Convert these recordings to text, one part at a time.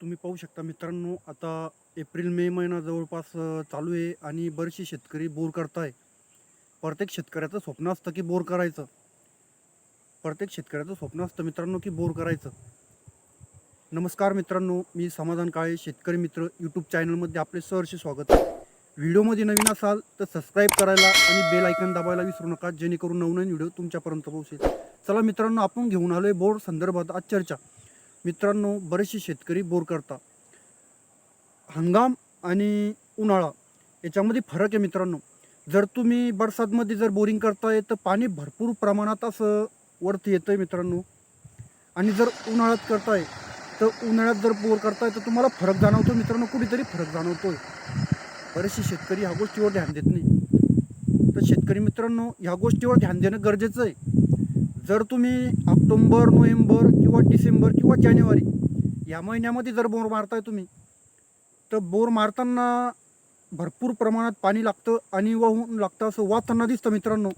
तुम्ही पाहू शकता मित्रांनो आता एप्रिल मे महिना जवळपास चालू आहे आणि बरेचसे शेतकरी बोर करताय. प्रत्येक शेतकऱ्याचं स्वप्न असतं की बोर करायचं. प्रत्येक शेतकऱ्याचं स्वप्न असतं मित्रांनो की बोर करायचं. नमस्कार मित्रांनो मी समाधान काळे शेतकरी मित्र यूट्यूब चॅनलमध्ये आपले सहर्ष स्वागत. आहे व्हिडिओमध्ये नवीन असाल तर सबस्क्राईब करायला आणि बेल ऐकन दाबायला विसरू नका जेणेकरून नवनवीन व्हिडिओ तुमच्यापर्यंत पोहोचेल. चला मित्रांनो आपण घेऊन आलो आहे बोर संदर्भात आज चर्चा. मित्रांनो बरेचसे शेतकरी बोर करता हंगाम आणि उन्हाळा याच्यामध्ये फरक आहे मित्रांनो. जर तुम्ही बरसातमध्ये जर बोरिंग करताय तर पाणी भरपूर प्रमाणात असं वरती येतं आहे मित्रांनो. आणि जर उन्हाळ्यात करताय तर उन्हाळ्यात जर बोर करताय तर तुम्हाला फरक जाणवतो मित्रांनो कुठेतरी फरक जाणवतोय. बरेचसे शेतकरी ह्या गोष्टीवर ध्यान देत नाही. तर शेतकरी मित्रांनो ह्या गोष्टीवर ध्यान देणं गरजेचं आहे. जर तुम्ही ऑक्टोंबर नोव्हेंबर किंवा डिसेंबर किंवा जानेवारी या महिन्यामध्ये जर बोर मारताय तुम्ही तर बोर मारताना भरपूर प्रमाणात पाणी लागतं आणि वाहून लागतं असं वाहताना दिसतं मित्रांनो.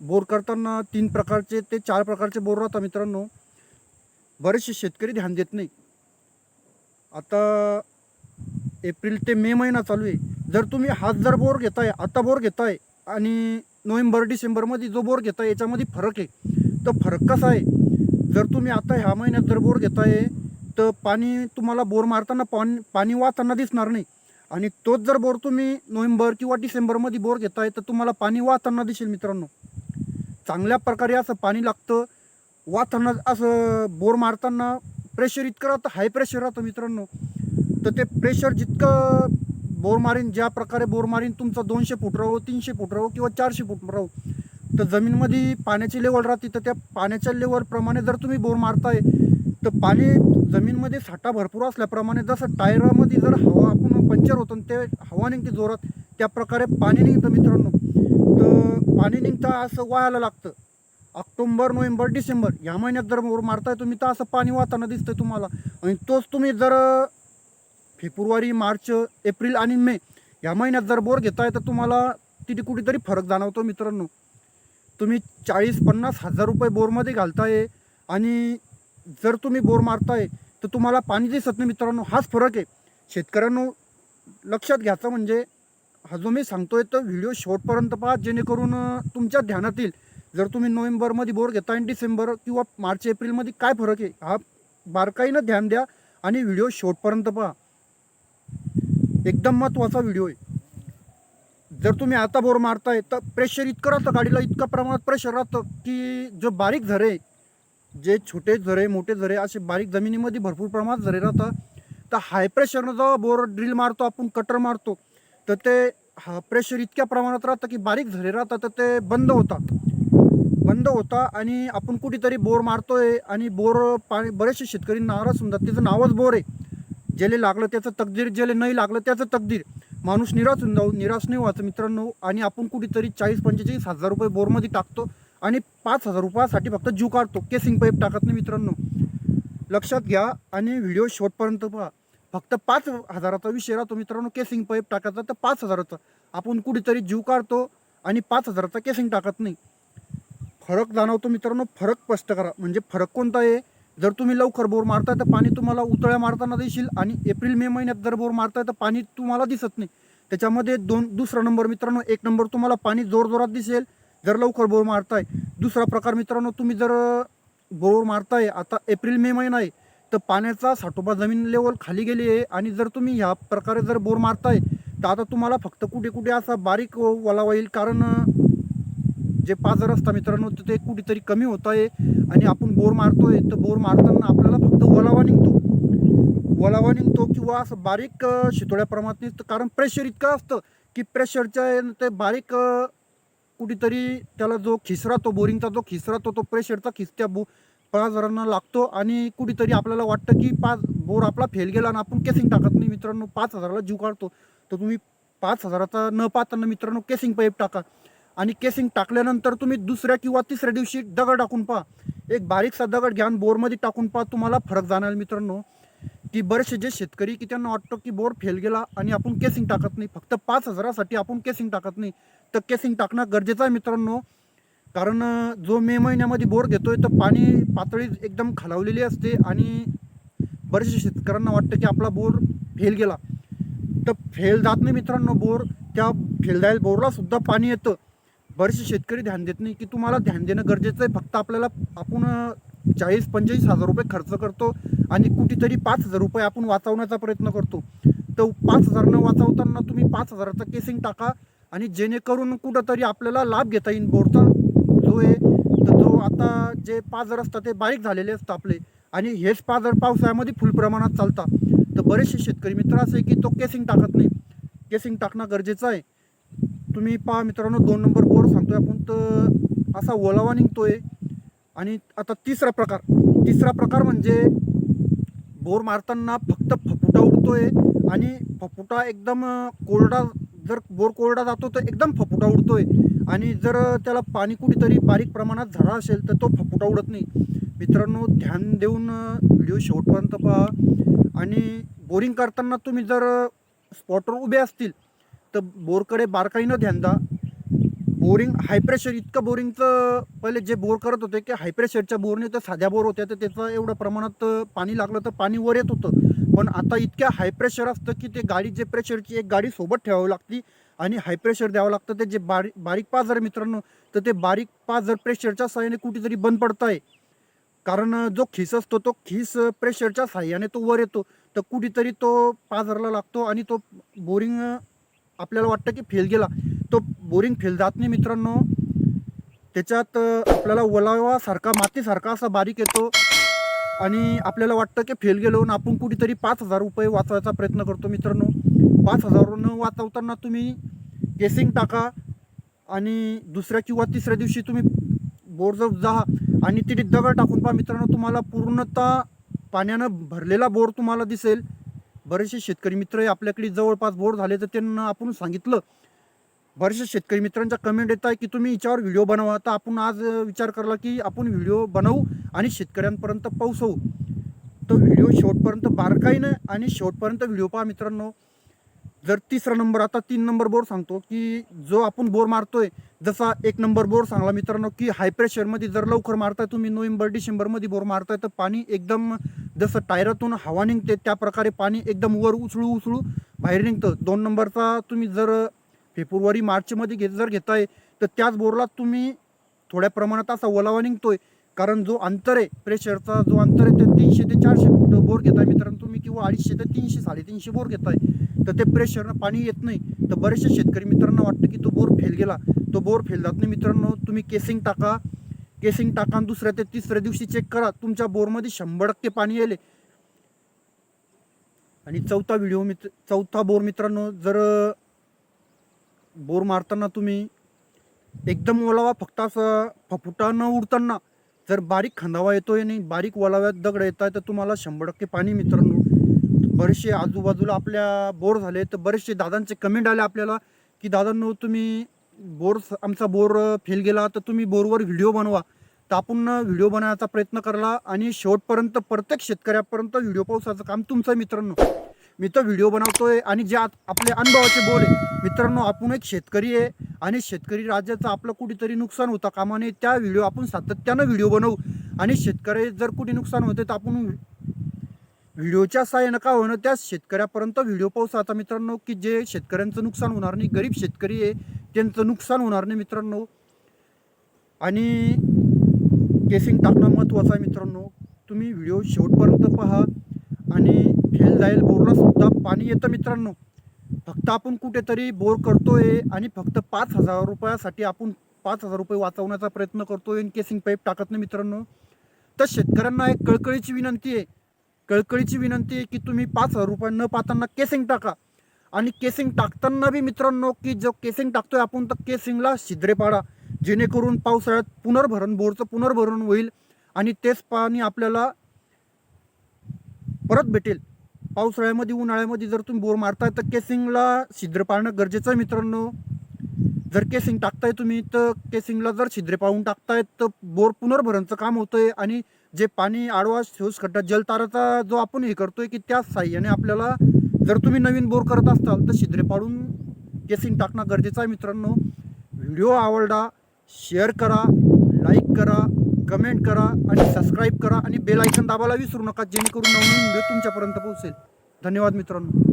बोर करताना तीन प्रकारचे ते चार प्रकारचे बोर राहतात मित्रांनो. बरेचसे शेतकरी ध्यान देत नाही. आता एप्रिल ते मे महिना चालू आहे. जर तुम्ही हात जर बोर घेताय आता बोर घेताय आणि नोव्हेंबर डिसेंबरमध्ये जो बोर घेताय याच्यामध्ये फरक आहे. तर फरक कसा आहे? जर तुम्ही आता ह्या महिन्यात जर बोर घेताय तर पाणी तुम्हाला बोर मारताना पाणी पाणी वाहताना दिसणार नाही. आणि तोच जर बोर तुम्ही नोव्हेंबर किंवा डिसेंबरमध्ये बोर घेताय तर तुम्हाला पाणी वाहताना दिसेल मित्रांनो. चांगल्या प्रकारे असं पाणी लागतं. वाहताना असं बोर मारताना प्रेशर इतकं राहतं हाय प्रेशर राहतं मित्रांनो. तर ते प्रेशर जितकं बोर मारीन ज्या प्रकारे बोर मारीन तुमचा दोनशे फूट राहो तीनशे फूट राहो किंवा चारशे फूट राहो तर जमीनमध्ये पाण्याची लेवल राहते. तर त्या पाण्याच्या लेवलप्रमाणे जर तुम्ही बोर मारताय तर पाणी जमीनमध्ये साठा भरपूर असल्याप्रमाणे जसं टायरामध्ये जर हवा आपण पंक्चर होतं आणि ते हवा निघते जोरात त्या प्रकारे पाणी निघतं मित्रांनो. तर पाणी निघता असं वाहायला लागतं. ऑक्टोंबर नोव्हेंबर डिसेंबर या महिन्यात जर बोर मारताय तुम्ही तर असं पाणी वाहताना दिसतं तुम्हाला. आणि तोच तुम्ही जर फेब्रुवारी मार्च एप्रिल आणि मे या महिन्यात जर बोर घेताय तर तुम्हाला तिथे कुठेतरी फरक जाणवतो मित्रांनो. तुम्ही चाळीस पन्नास हजार रुपये बोरमध्ये घालताय आणि जर तुम्ही बोर मारताय तर तुम्हाला पाणी दिसत नाही मित्रांनो. हाच फरक आहे. शेतकऱ्यांनो लक्षात घ्यायचं म्हणजे हा जो मी सांगतोय तर व्हिडिओ शेवटपर्यंत पहा जेणेकरून तुमच्या ध्यानात येईल जर तुम्ही नोव्हेंबरमध्ये बोर घेताय आणि डिसेंबर किंवा मार्च एप्रिलमध्ये काय फरक आहे हा बारकाईनं ध्यान द्या आणि व्हिडिओ शेवटपर्यंत पहा. एकदम महत्त्वाचा व्हिडिओ आहे. जर तुम्ही आता बोर मारताय तर प्रेशर इतकं राहतं गाडीला इतकं प्रमाणात प्रेशर राहतं की जो बारीक झरे जे छोटे झरे मोठे झरे असे बारीक जमिनीमध्ये भरपूर प्रमाणात झरे राहतात. तर हाय प्रेशरनं जेव्हा बोर ड्रिल मारतो आपण कटर मारतो तर ते हा प्रेशर इतक्या प्रमाणात राहतं की बारीक झरे राहतात तर ते बंद होतात. बंद होता आणि आपण कुठेतरी बोर मारतोय आणि बोर पाणी बरेचसे शेतकरी नाराज समजा त्याचं नावच बोर आहे. ज्याला लागलं त्याचं तकदीर ज्याला नाही लागलं त्याचं तकदीर. माणूस निराश होऊन जाऊ निराश नाही व्हायचं मित्रांनो. आणि आपण कुठेतरी चाळीस पंचेचाळीस हजार रुपये बोरमध्ये टाकतो आणि पाच हजार रुपयासाठी फक्त जीव काढतो. केसिंग पाईप टाकत नाही मित्रांनो. लक्षात घ्या आणि व्हिडिओ शॉर्टपर्यंत पहा. फक्त पाच हजाराचा विषय राहतो मित्रांनो. केसिंग पाईप टाकायचा तर पाच हजाराचा. आपण कुठेतरी जीव काढतो आणि पाच हजाराचा केसिंग टाकत नाही. फरक जाणवतो मित्रांनो. फरक स्पष्ट करा. म्हणजे फरक कोणता आहे? जर तुम्ही लवकर बोर मारताय तर पाणी तुम्हाला उतळ्या मारताना दिसेल आणि एप्रिल मे महिन्यात जर बोर मारताय तर पाणी तुम्हाला दिसत नाही. त्याच्यामध्ये दोन दुसरा नंबर मित्रांनो एक नंबर तुम्हाला पाणी जोरजोरात दिसेल जर लवकर बोर मारताय. दुसरा प्रकार मित्रांनो तुम्ही जर बोर मारताय आता एप्रिल मे महिना आहे तर पाण्याचा साठोबा जमीन लेवल खाली गेली आहे आणि जर तुम्ही ह्या प्रकारे जर बोर मारताय तर आता तुम्हाला फक्त कुठे कुठे असा बारीक ओलावा येईल. कारण जे पाजर असतात मित्रांनो तर ते कुठेतरी कमी होत आहे आणि आपण बोर मारतोय तर बोर मारताना आपल्याला फक्त ओलावा निघतो. ओलावा निघतो किंवा असं बारीक शितोळ्या प्रमाणात निघतं. कारण प्रेशर इतकं असतं की प्रेशरच्या ते बारीक कुठेतरी त्याला जो खिसरा तो बोरिंगचा जो खिसरा तो तो प्रेशरचा खिसत्या बो पाजरांना लागतो आणि कुठेतरी आपल्याला वाटतं की पाच बोर आपला फेल गेला आणि आपण केसिंग टाकत नाही मित्रांनो. पाच हजाराला जीव काढतो. तर तुम्ही पाच हजाराचा न पाहताना मित्रांनो केसिंग पाईप टाका. आणि केसिंग टाकल्यानंतर तुम्ही दुसऱ्या किंवा तिसऱ्या दिवशी दगड टाकून पहा. एक बारीकसा दगड घ्या आणि बोरमध्ये टाकून पहा तुम्हाला फरक जाणार मित्रांनो. की बरेचसे जे शेतकरी की त्यांना वाटतं की बोर फेल गेला आणि आपण केसिंग टाकत नाही. फक्त पाच हजारासाठी आपण केसिंग टाकत नाही. तर केसिंग टाकणं गरजेचं आहे मित्रांनो. कारण जो मे महिन्यामध्ये बोर घेतोय तर पाणी पातळी एकदम खालावलेली असते आणि बरेचसे शेतकऱ्यांना वाटतं की आपला बोर फेल गेला. तर फेल जात नाही मित्रांनो बोर. त्या फेल जाईल बोरला सुद्धा पाणी येतं. बरेचसे शेतकरी ध्यान देत नाही की तुम्हाला ध्यान देणं गरजेचं आहे. फक्त आपल्याला आपण चाळीस पंचेचाळीस हजार रुपये खर्च करतो आणि कुठेतरी पाच हजार रुपये आपण वाचवण्याचा प्रयत्न करतो. तर पाच हजार न वाचवताना तुम्ही पाच हजाराचं केसिंग टाका आणि जेणेकरून कुठंतरी आपल्याला लाभ घेता येईल बोरचा. जो आहे तर जो आता जे पाजर असतात ते बारीक झालेले असतात आपले. आणि हेच पाजर पावसाळ्यामध्ये फुल प्रमाणात चालतात. तर बरेचसे शेतकरी मित्र असे की तो केसिंग टाकत नाही. केसिंग टाकणं गरजेचं आहे. तुम्ही पहा मित्रांनो दोन नंबर बोर सांगतोय आपण तर असा ओलावा निघतोय. आणि आता तिसरा प्रकार तिसरा प्रकार म्हणजे बोर मारताना फक्त फपुटा उडतोय आणि फपुटा एकदम कोरडा जर बोर कोरडा जातो तर एकदम फपुटा उडतोय. आणि जर त्याला पाणी कुठेतरी बारीक प्रमाणात झाला असेल तर तो फपुटा उडत नाही. मित्रांनो ध्यान देऊन व्हिडिओ शेवटपर्यंत पहा. आणि बोरिंग करताना तुम्ही जर स्पॉटवर उभे असतील तर बोरकडे बारकाईनं ध्यान द्या. बोरिंग हाय प्रेशर इतकं बोरिंगचं पहिले जे बोर करत होते की हाय प्रेशरच्या बोरने तर साध्या बोर होत्या तर त्याचं एवढं प्रमाणात पाणी लागलं तर पाणी वर येत होतं. पण आता इतक्या हाय प्रेशर असतं की ते गाडी जे प्रेशरची एक गाडी सोबत ठेवावी लागती आणि हाय प्रेशर द्यावं लागतं. ते जे बारीक बारीक पाजर मित्रांनो तर ते बारीक पाजर प्रेशरच्या साहाय्याने कुठेतरी बंद पडत आहे कारण जो खिस असतो तो खिस प्रेशरच्या साह्याने तो वर येतो. तर कुठेतरी तो पाजरला लागतो आणि तो बोरिंग आपल्याला वाटतं की फेल गेला. तो बोरिंग फेल जात नाही मित्रांनो. त्याच्यात आपल्याला ओलावासारखा मातीसारखा असा बारीक येतो. आणि आपल्याला वाटतं की फेल गेलो आणि आपण कुठेतरी पाच हजार रुपये वाचवायचा प्रयत्न करतो मित्रांनो. पाच हजार न वाचवताना तुम्ही केसिंग टाका. आणि दुसऱ्या किंवा तिसऱ्या दिवशी तुम्ही बोर जर जा. आणि तिथे दगड टाकून पहा मित्रांनो तुम्हाला पूर्णतः पाण्यानं भरलेला बोर तुम्हाला दिसेल. बरेचसे शेतकरी मित्र आहे आपल्याकडे जवळपास बोर झाले तर त्यांना आपण सांगितलं. बरेचसे शेतकरी मित्रांच्या कमेंट येत आहे की तुम्ही याच्यावर व्हिडिओ बनवा. तर आपण आज विचार करला की आपण व्हिडिओ बनवू आणि शेतकऱ्यांपर्यंत पोहोचवू. तर व्हिडिओ शेवटपर्यंत बारकाईनं आणि शेवटपर्यंत व्हिडिओ पहा मित्रांनो. जर तिसरा नंबर आता तीन नंबर बोर सांगतो की जो आपण बोर मारतोय जसा एक नंबर बोर सांगला मित्रांनो की हाय प्रेशरमध्ये जर लवकर मारताय तुम्ही नोव्हेंबर डिसेंबरमध्ये बोर मारताय तर पाणी एकदम जसं टायरातून हवा निघते त्या प्रकारे पाणी एकदम वर उचळू उचळू बाहेर निघतं. दोन नंबरचा तुम्ही जर फेब्रुवारी मार्चमध्ये घेत जर घेताय तर त्याच बोरला तुम्ही थोड्या प्रमाणात असा ओलावा निघतोय. कारण जो अंतर आहे प्रेशरचा जो अंतर आहे ते तीनशे ते चारशे फूट बोर घेताय मित्रांनो तुम्ही किंवा अडीचशे ते तीनशे साडेतीनशे बोर घेताय. तर ते प्रेशरनं पाणी येत नाही. तर बरेचसे शेतकरी मित्रांना वाटतं की तो बोर फेल गेला. तो बोर फेल जात नाही मित्रांनो तुम्ही केसिंग टाका. केसिंग टाका आणि दुसऱ्या ते तिसऱ्या दिवशी चेक करा. तुमच्या बोरमध्ये शंभर टक्के पाणी येले आणि चौथा व्हिडिओ मित्र चौथा बोर मित्रांनो जर बोर मारताना तुम्ही एकदम ओलावा फक्त असं फफुटा न उडताना जर बारीक खांदावा येतोय आणि बारीक ओलाव्यात दगड येत आहे तर तुम्हाला शंभर टक्के पाणी मित्रांनो. बरेचसे आजूबाजूला आपल्या बोर झाले तर बरेचसे दादांचे कमेंट आले आपल्याला की दादांनो तुम्ही बोर आमचा बोर फेल गेला तर तुम्ही बोरवर व्हिडिओ बनवा. तर आपण व्हिडिओ बनवायचा प्रयत्न करला आणि शेवटपर्यंत प्रत्येक शेतकऱ्यापर्यंत व्हिडिओ पावसाचं काम तुमचं मित्रांनो. मी तर व्हिडिओ बनवतोय आणि जे आपले अनुभवाचे बोल आहे. मित्रांनो आपण एक शेतकरी आहे आणि शेतकरी राज्याचं आपलं कुठेतरी नुकसान होता कामा नये त्या व्हिडिओ आपण सातत्यानं व्हिडिओ बनवू. आणि शेतकरी जर कुठे नुकसान होते तर आपण व्हिडिओच्या सहाय्यानं का होणं त्या शेतकऱ्यापर्यंत व्हिडिओ पोहोचायचा मित्रांनो की जे शेतकऱ्यांचं नुकसान होणार नाही गरीब शेतकरी आहे त्यांचं नुकसान होणार नाही मित्रांनो. आणि केसिंग टाकणं महत्त्वाचं आहे मित्रांनो. तुम्ही व्हिडिओ शेवटपर्यंत पहा आणि फेल जाईल बोरलासुद्धा पाणी येतं मित्रांनो. फक्त आपण कुठेतरी बोर करतोय आणि फक्त पाच हजार रुपयासाठी आपण पाच हजार रुपये वाचवण्याचा प्रयत्न करतोय आणि केसिंग पाईप टाकत नाही मित्रांनो. तर शेतकऱ्यांना एक कळकळीची विनंती आहे. कळकळीची विनंती आहे की तुम्ही पाच हजार रुपये न पाहताना केसिंग टाका. आणि केसिंग टाकताना बी मित्रांनो की जो केसिंग टाकतोय आपण तर केसिंगला शिद्रे पाडा. जेणेकरून पावसाळ्यात पुनर्भरण बोरचं पुनर्भरण होईल आणि तेच पाणी आपल्याला परत भेटेल. पावसाळ्यामध्ये उन्हाळ्यामध्ये जर तुम्ही बोर मारताय तर केसिंगला छिद्र पाळणं गरजेचं आहे मित्रांनो. जर केसिंग टाकताय तुम्ही तर केसिंगला जर छिद्रे पाळून टाकताय तर बोर पुनर्भरणचं काम होतंय आणि जे पाणी आडवा शोष खड्डा जलताराचा जो आपण हे करतोय की त्या साह्याने आपल्याला जर तुम्ही नवीन बोर करत असाल तर छिद्रे पाडून केसिंग टाकणं गरजेचं आहे मित्रांनो. व्हिडिओ आवडला शेअर करा लाईक करा कमेंट करा आणि सबस्क्राईब करा आणि बेल आयकन दाबायला विसरू नका जेणेकरून नवनवीन व्हिडिओ तुमच्यापर्यंत पोहोचेल. धन्यवाद मित्रांनो.